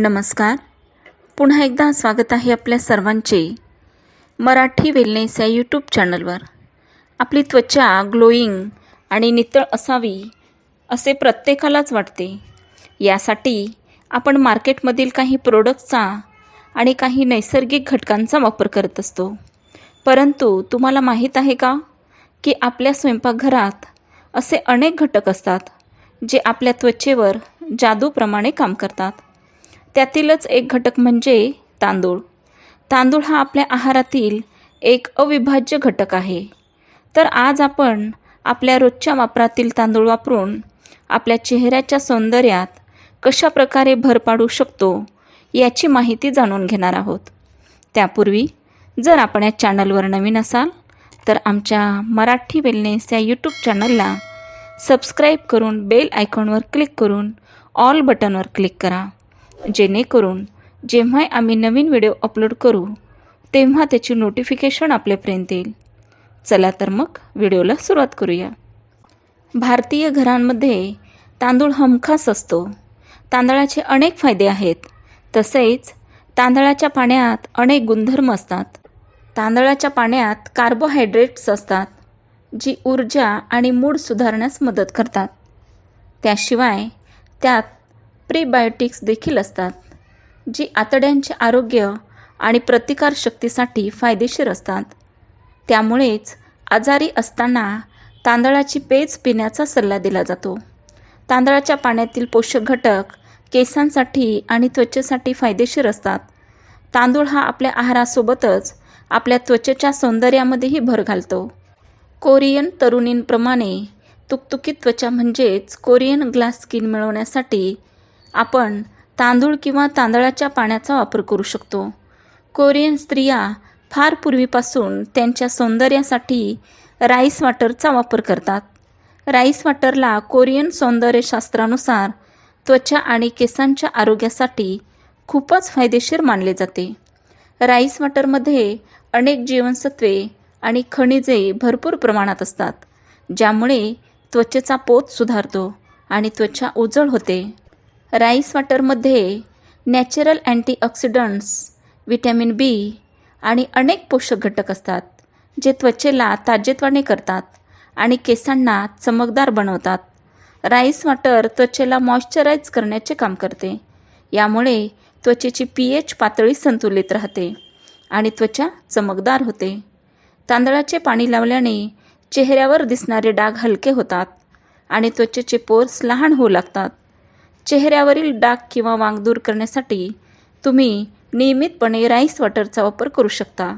नमस्कार. पुन्हा एकदा स्वागत आहे आपल्या सर्वांचे मराठी वेलनेस या यूट्यूब चॅनलवर आपली त्वचा ग्लोईंग आणि नितळ असावी असे प्रत्येकालाच वाटते. यासाठी आपण मार्केटमधील काही प्रोडक्टचा आणि काही नैसर्गिक घटकांचा वापर करत असतो. परंतु तुम्हाला माहीत आहे का की आपल्या स्वयंपाकघरात असे अनेक घटक असतात जे आपल्या त्वचेवर जादूप्रमाणे काम करतात. त्यातीलच एक घटक म्हणजे तांदूळ. तांदूळ हा आपल्या आहारातील एक अविभाज्य घटक आहे. तर आज आपण आपल्या रोजच्या वापरातील तांदूळ वापरून आपल्या चेहऱ्याच्या सौंदर्यात कशा प्रकारे भर पाडू शकतो याची माहिती जाणून घेणार आहोत. त्यापूर्वी जर आपण या चॅनलवर नवीन असाल तर आमच्या मराठी वेलनेस या यूट्यूब चॅनलला सबस्क्राईब करून बेल आयकॉनवर क्लिक करून ऑल बटनवर क्लिक करा. जेणेकरून जेव्हा आम्ही नवीन व्हिडिओ अपलोड करू तेव्हा त्याची नोटिफिकेशन आपल्यापर्यंत येईल. चला तर मग व्हिडिओला सुरुवात करूया. भारतीय घरांमध्ये तांदूळ हमखास असतो. तांदळाचे अनेक फायदे आहेत. तसेच तांदळाच्या पाण्यात अनेक गुणधर्म असतात. तांदळाच्या पाण्यात कार्बोहायड्रेट्स असतात जी ऊर्जा आणि मूड सुधारण्यास मदत करतात. त्याशिवाय त्यात प्रीबायोटिक्स देखील असतात जी आतड्यांचे आरोग्य आणि प्रतिकारशक्तीसाठी फायदेशीर असतात. त्यामुळेच आजारी असताना तांदळाची पेज पिण्याचा सल्ला दिला जातो. तांदळाच्या पाण्यातील पोषक घटक केसांसाठी आणि त्वचेसाठी फायदेशीर असतात. तांदूळ हा आपल्या आहारासोबतच आपल्या त्वचेच्या सौंदर्यामध्येही भर घालतो. कोरियन तरुणींप्रमाणे तुकतुकीत त्वचा म्हणजेच कोरियन ग्लास स्किन मिळवण्यासाठी आपण तांदूळ किंवा तांदळाच्या पाण्याचा वापर करू शकतो. कोरियन स्त्रिया फार पूर्वीपासून त्यांच्या सौंदर्यासाठी राईस वॉटरचा वापर करतात. राईस वॉटरला कोरियन सौंदर्यशास्त्रानुसार त्वचा आणि केसांच्या आरोग्यासाठी खूपच फायदेशीर मानले जाते. राईस वॉटरमध्ये अनेक जीवनसत्वे आणि खनिजे भरपूर प्रमाणात असतात ज्यामुळे त्वचेचा पोत सुधारतो आणि त्वचा उजळ होते. राईस वॉटरमध्ये नॅचरल अँटीऑक्सिडंट्स व्हिटॅमिन बी आणि अनेक पोषक घटक असतात जे त्वचेला ताजेतवाने करतात आणि केसांना चमकदार बनवतात. राईस वॉटर त्वचेला मॉइश्चराईज करण्याचे काम करते. यामुळे त्वचेची पी एच पातळी संतुलित राहते आणि त्वचा चमकदार होते. तांदळाचे पाणी लावल्याने चेहऱ्यावर दिसणारे डाग हलके होतात आणि त्वचेचे पोर्स लहान होऊ लागतात. चेहऱ्यावरील डाग किंवा वांग दूर करण्यासाठी तुम्ही नियमितपणे राईस वॉटरचा वापर करू शकता.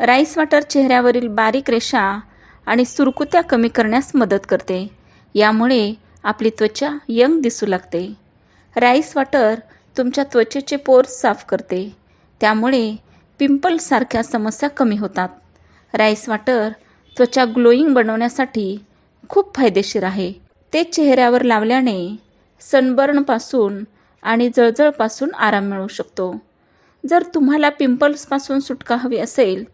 राईस वॉटर चेहऱ्यावरील बारीक रेषा आणि सुरकुत्या कमी करण्यास मदत करते. यामुळे आपली त्वचा यंग दिसू लागते. राईस वॉटर तुमच्या त्वचेचे पोर्स साफ करते. त्यामुळे पिंपलसारख्या समस्या कमी होतात. राईस वॉटर त्वचा ग्लोईंग बनवण्यासाठी खूप फायदेशीर आहे. ते चेहऱ्यावर लावल्याने सनबर्नपासून आणि जळजळपासून आराम मिळू शकतो. जर तुम्हाला पिंपल्सपासून सुटका हवी असेल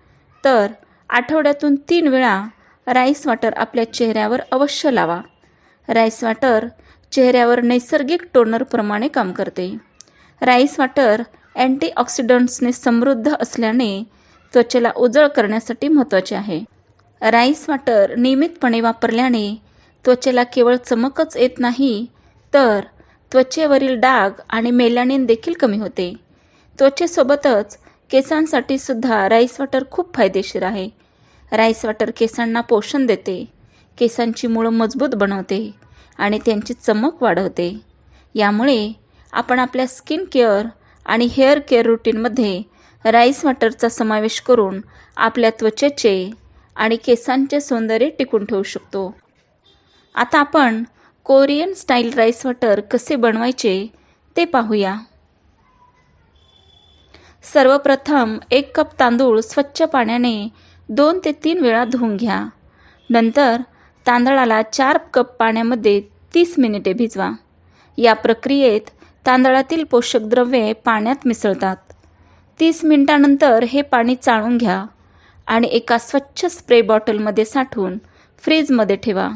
तर आठवड्यातून तीन वेळा राईस वॉटर आपल्या चेहऱ्यावर अवश्य लावा. राईस वॉटर चेहऱ्यावर नैसर्गिक टोनरप्रमाणे काम करते. राईस वॉटर अँटीऑक्सिडंट्सने समृद्ध असल्याने त्वचेला उजळ करण्यासाठी महत्त्वाचे आहे. राईस वॉटर नियमितपणे वापरल्याने त्वचेला केवळ चमकच येत नाही तर त्वचेवरील डाग आणि मेलॅनिन देखील कमी होते. त्वचेसोबतच केसांसाठी सुद्धा राईस वॉटर खूप फायदेशीर आहे. राईस वॉटर केसांना पोषण देते. केसांची मुळं मजबूत बनवते आणि त्यांची चमक वाढवते. यामुळे आपण आपल्या स्किन केअर आणि हेअर केअर रुटीनमध्ये राईस वॉटरचा समावेश करून आपल्या त्वचेचे आणि केसांचे सौंदर्य टिकून ठेवू शकतो. आता आपण कोरियन स्टाईल राईस वॉटर कसे बनवायचे ते पाहूया. सर्वप्रथम एक कप तांदूळ स्वच्छ पाण्याने दोन ते तीन वेळा धुवून घ्या. नंतर तांदळाला चार कप पाण्यामध्ये तीस मिनिटे भिजवा. या प्रक्रियेत तांदळातील पोषक द्रव्ये पाण्यात मिसळतात. तीस मिनिटानंतर हे पाणी चाळून घ्या आणि एका स्वच्छ स्प्रे बॉटलमध्ये साठवून फ्रीजमध्ये ठेवा.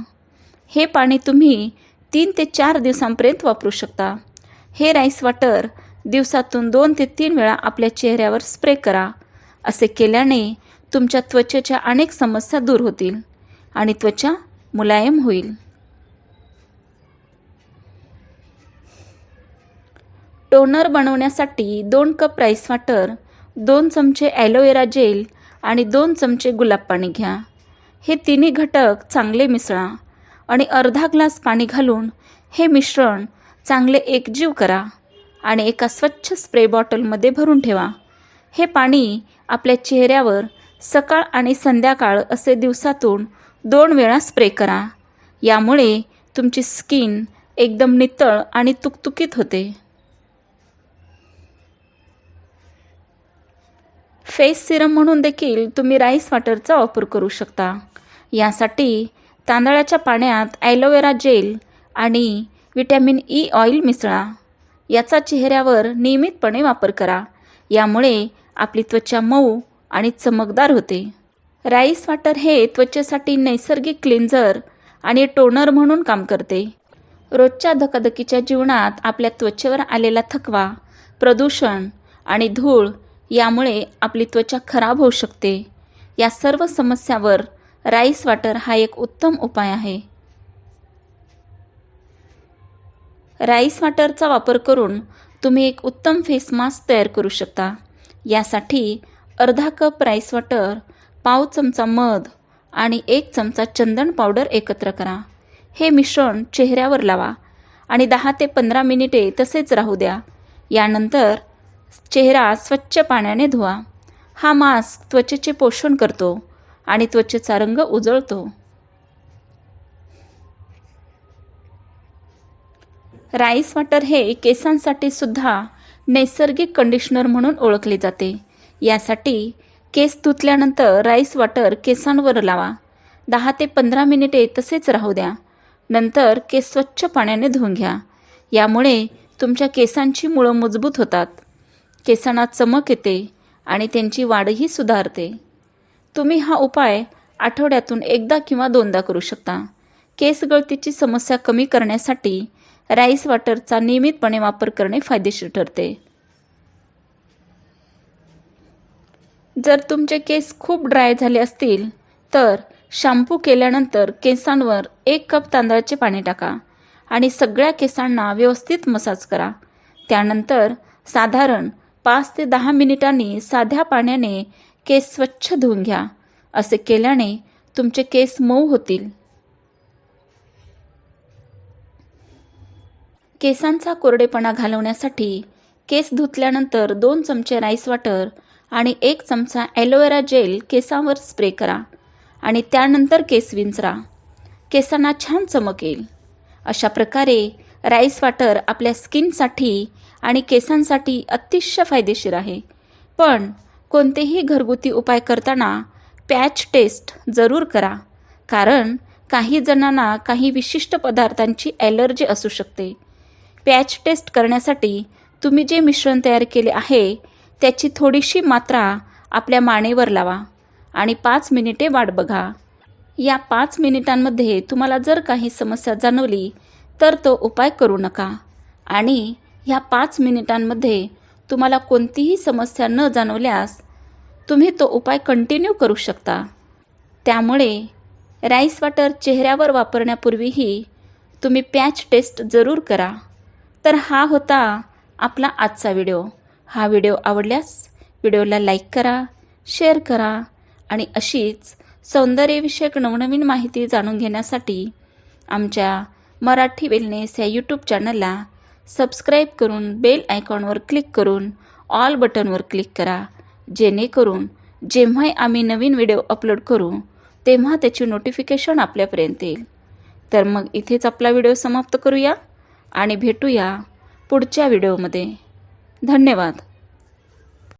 हे पाणी तुम्ही तीन ते चार दिवसांपर्यंत वापरू शकता. हे राईस वॉटर दिवसातून दोन ते तीन वेळा आपल्या चेहऱ्यावर स्प्रे करा. असे केल्याने तुमच्या त्वचेच्या अनेक समस्या दूर होतील आणि त्वचा मुलायम होईल. टोनर बनवण्यासाठी दोन कप राईस वॉटर दोन चमचे ॲलोवेरा जेल आणि दोन चमचे गुलाब पाणी घ्या. हे तिन्ही घटक चांगले मिसळा. आणि अर्धा ग्लास पाणी घालून हे मिश्रण चांगले एकजीव करा आणि एका स्वच्छ स्प्रे बॉटलमध्ये भरून ठेवा. हे पाणी आपल्या चेहऱ्यावर सकाळ आणि संध्याकाळ असे दिवसातून दोन वेळा स्प्रे करा. यामुळे तुमची स्किन एकदम नितळ आणि तुकतुकीत होते. फेस सिरम म्हणून देखील तुम्ही राईस वॉटरचा वापर करू शकता. यासाठी तांदळाच्या पाण्यात ॲलोवेरा जेल आणि विटॅमिन ई ऑइल मिसळा. याचा चेहऱ्यावर नियमितपणे वापर करा. यामुळे आपली त्वचा मऊ आणि चमकदार होते. राईस वॉटर हे त्वचेसाठी नैसर्गिक क्लिन्झर आणि टोनर म्हणून काम करते. रोजच्या धकाधकीच्या जीवनात आपल्या त्वचेवर आलेला थकवा प्रदूषण आणि धूळ यामुळे आपली त्वचा खराब होऊ शकते. या सर्व समस्यावर राईस वॉटर हा एक उत्तम उपाय आहे. राईस वॉटरचा वापर करून तुम्ही एक उत्तम फेस मास्क तयार करू शकता. यासाठी अर्धा कप राईस वॉटर पाव चमचा मध आणि एक चमचा चंदन पावडर एकत्र करा. हे मिश्रण चेहऱ्यावर लावा आणि दहा ते पंधरा मिनिटे तसेच राहू द्या. यानंतर चेहरा स्वच्छ पाण्याने धुवा. हा मास्क त्वचेचे पोषण करतो. आणि त्वचेचा रंग उजळतो. राईस वॉटर हे केसांसाठी सुद्धा नैसर्गिक कंडिशनर म्हणून ओळखले जाते. यासाठी केस धुतल्यानंतर राईस वॉटर केसांवर लावा. दहा ते पंधरा मिनिटे तसेच राहू द्या. नंतर केस स्वच्छ पाण्याने धुवून घ्या. यामुळे तुमच्या केसांची मुळं मजबूत होतात. केसांना चमक येते आणि त्यांची वाढही सुधारते. तुम्ही हा उपाय आठवड्यातून एकदा किंवा दोनदा करू शकता. केस गळतीची समस्या कमी करण्यासाठी राईस वॉटरचा नियमितपणे वापर करणे फायदेशीर ठरते. जर तुमचे केस खूप ड्राय झाले असतील तर शॅम्पू केल्यानंतर केसांवर एक कप तांदळाचे पाणी टाका आणि सगळ्या केसांना व्यवस्थित मसाज करा. त्यानंतर साधारण पाच ते दहा मिनिटांनी साध्या पाण्याने केस स्वच्छ धुवून घ्या. असे केल्याने तुमचे केस मऊ होतील. केसांचा कोरडेपणा घालवण्यासाठी केस धुतल्यानंतर दोन चमचे राईस वॉटर आणि एक चमचा ॲलोवेरा जेल केसांवर स्प्रे करा आणि त्यानंतर केस विंचरा. केसांना छान चमक येईल. अशा प्रकारे राईस वॉटर आपल्या स्किनसाठी आणि केसांसाठी अतिशय फायदेशीर आहे. पण कोणतेही घरगुती उपाय करताना पॅच टेस्ट जरूर करा. कारण काही जणांना काही विशिष्ट पदार्थांची ॲलर्जी असू शकते. पॅच टेस्ट करण्यासाठी तुम्ही जे मिश्रण तयार केले आहे त्याची थोडीशी मात्रा आपल्या मानेवर लावा आणि पाच मिनिटे वाट बघा. या पाच मिनिटांमध्ये तुम्हाला जर काही समस्या जाणवली तर तो उपाय करू नका. आणि ह्या पाच मिनिटांमध्ये तुम्हाला कोणतीही समस्या न जाणवल्यास तुम्ही तो उपाय कंटिन्यू करू शकता. त्यामुळे राईस वॉटर चेहऱ्यावर वापरण्यापूर्वीही तुम्ही पॅच टेस्ट जरूर करा. तर हा होता आपला आजचा व्हिडिओ हा व्हिडिओ आवडल्यास व्हिडिओला लाईक करा शेअर करा आणि अशीच सौंदर्यविषयक नवनवीन माहिती जाणून घेण्यासाठी आमच्या मराठी वेलनेस या यूट्यूब चॅनलला सबस्क्राईब करून बेल आयकॉनवर क्लिक करून ऑल बटनवर क्लिक करा. जेणेकरून जेव्हाही आम्ही नवीन व्हिडिओ अपलोड करू तेव्हा त्याची नोटिफिकेशन आपल्यापर्यंत येईल. तर मग इथेच आपला व्हिडिओ समाप्त करूया आणि भेटूया पुढच्या व्हिडिओमध्ये. धन्यवाद.